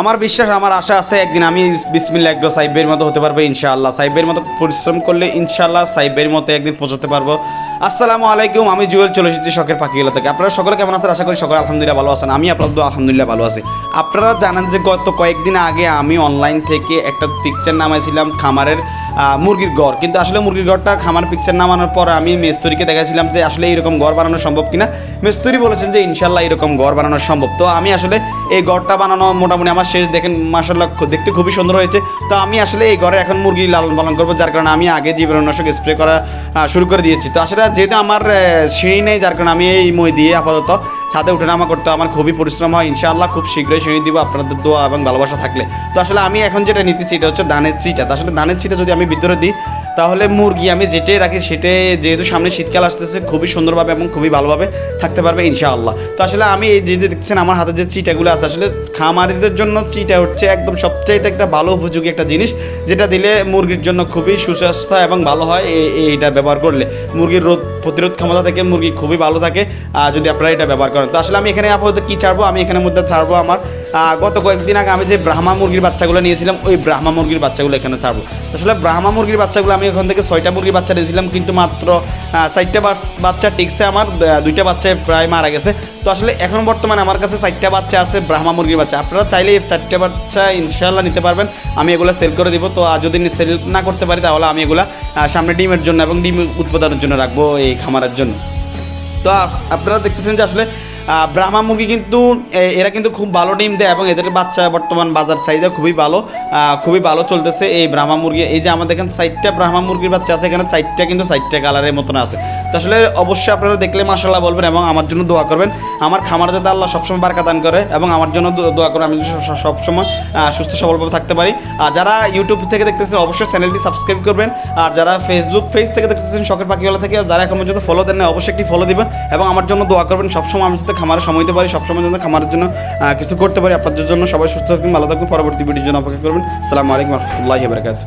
আমার বিশ্বাস, আমার আশা আছে, একদিন আমি বিসমিল্লা একদম সাইবের মতো হতে পারব ইনশাআল্লাহ। সাইবের মতো পরিশ্রম করলে ইনশাআল্লাহ সাইবের মতো একদিন পৌঁছাতে পারব। আসসালামু আলাইকুম, আমি জুয়েল চলে এসেছি শখের পাখিগুলো থেকে। আপনারা সকলে কেমন আছেন? আশা করি সকলে আলহামদুলিল্লাহ ভালো আছেন। আমি আপনাদের আলহামদুলিল্লাহ ভালো আছি। আপনারা জানেন যে গত কয়েকদিন আগে আমি অনলাইন থেকে একটা পিকচার নামাইছিলাম খামারের। মুরগির ঘর কিন্তু আসলে মুরগির ঘরটা খামার পিকচার নামানোর পর আমি মেস্তরিকে দেখাছিলাম যে আসলে এরকম ঘর বানানো সম্ভব কিনা। মেস্তরি বলেছেন যে ইনশাল্লাহ এরকম ঘর বানানো সম্ভব। তো আমি আসলে এই ঘরটা বানানো মোটামুটি আমার শেষ, দেখেন মাসাল্লাহ দেখতে খুবই সুন্দর হয়েছে। তো আমি আসলে এই ঘরে এখন মুরগি লালন পালন করব, যার কারণে আমি আগে জীবাণুনাশক স্প্রে করা শুরু করে দিয়েছি। তো আসলে যেহেতু আমার সেই নেই, যার কারণে আমি এই মই দিয়ে আপাতত ছাদে উঠে নামা করতে আমার খুবই পরিশ্রম হয়। ইনশাআল্লাহ খুব শীঘ্রই সিঁড়ি দিব আপনাদের দোয়া এবং ভালোবাসা থাকলে। তো আসলে আমি এখন যেটা নিতেছি এটা হচ্ছে ধানের চিটা আসলে ধানের চিটা যদি আমি ভিতরে দিই, তাহলে মুরগি আমি যেটাই রাখি সেটাই যেহেতু সামনে শীতকাল আসতেছে, খুবই সুন্দরভাবে এবং খুবই ভালোভাবে থাকতে পারবে ইনশাআল্লাহ। তো আসলে আমি এই যে দেখছেন আমার হাতে যে চিটাগুলো আছে, আসলে খামারিদের জন্য চিটা হচ্ছে একদম সবচাইতে একটা ভালো উপযোগী একটা জিনিস, যেটা দিলে মুরগির জন্য খুবই সুস্বাস্থ্য এবং ভালো হয় এই- এইটা ব্যবহার করলে। মুরগির রোদ প্রতিরোধ ক্ষমতা থেকে মুরগি খুবই ভালো থাকে যদি আপনারা এটা ব্যবহার করেন। তো আসলে আমি এখানে আপাতত কী ছাড়বো? আমি এখানের মধ্যে ছাড়বো আমার গত কয়েকদিন আগে আমি যে ব্রাহ্মা মুরগির বাচ্চাগুলো নিয়েছিলাম, ওই ব্রাহ্মা মুরগির বাচ্চাগুলো এখানে ছাড়বো। আসলে ব্রাহ্মা মুরগির বাচ্চাগুলো আমি ওখান থেকে ছয়টা মুরগির বাচ্চা নিয়েছিলাম, কিন্তু মাত্র চারটা বাচ্চা টিকছে আমার দুইটা বাচ্চা প্রায় মারা গেছে। তো আসলে এখন বর্তমানে আমার কাছে চারটা বাচ্চা আছে, ব্রাহ্মা মুরগির বাচ্চা। আপনারা চাইলে এই চারটে বাচ্চা ইনশাল্লাহ নিতে পারবেন। আমি এগুলো সেল করে দিব। তো যদি সেল না করতে পারি তাহলে আমি এগুলা সামনে ডিমের জন্য এবং ডিম উৎপাদনের জন্য রাখব এই খামারের জন্য। তো আপনারা দেখতেছেন যে আসলে ব্রাহ্মা মুরগি কিন্তু এরা কিন্তু খুব ভালো ডিম দেয় এবং এদের বাচ্চা বর্তমান বাজার চাহিদা খুবই ভালো খুবই ভালো চলতেছে এই ব্রাহ্মা মুরগি। এই যে আমাদের এখানে চারটা ব্রাহ্মা মুরগির বাচ্চা আছে, এখানে চারটা কিন্তু চারটা কালারের মতন আছে। আসলে অবশ্যই আপনারা দেখলে মাসাল্লাহ বলবেন এবং আমার জন্য দোয়া করবেন। আমার খামার যাতে আল্লাহ সবসময় বারকা দান করে এবং আমার জন্য দোয়া করে আমি সবসময় সুস্থ সবলভাবে থাকতে পারি। আর যারা ইউটিউব থেকে দেখতেছেন, অবশ্যই চ্যানেলটি সাবস্ক্রাইব করবেন। আর যারা ফেসবুক পেজ থেকে দেখতেছেন, শখের পাখিওয়ালা থেকে, যারা এখন পর্যন্ত ফলো দেন না অবশ্যই একটি ফলো দিবেন এবং আমার জন্য দোয়া করবেন, সবসময় আমি যাতে খামারে সময় দিতে পারি, সবসময় যেন খামারের জন্য কিছু করতে পারি। আপনাদের জন্য সবাই সুস্থ থাকবেন, ভালো থাকবেন। পরবর্তী ভিডিওর জন্য অপেক্ষা করবেন। সালামু আলাইকুম রহমতুল্লাহি বারকাত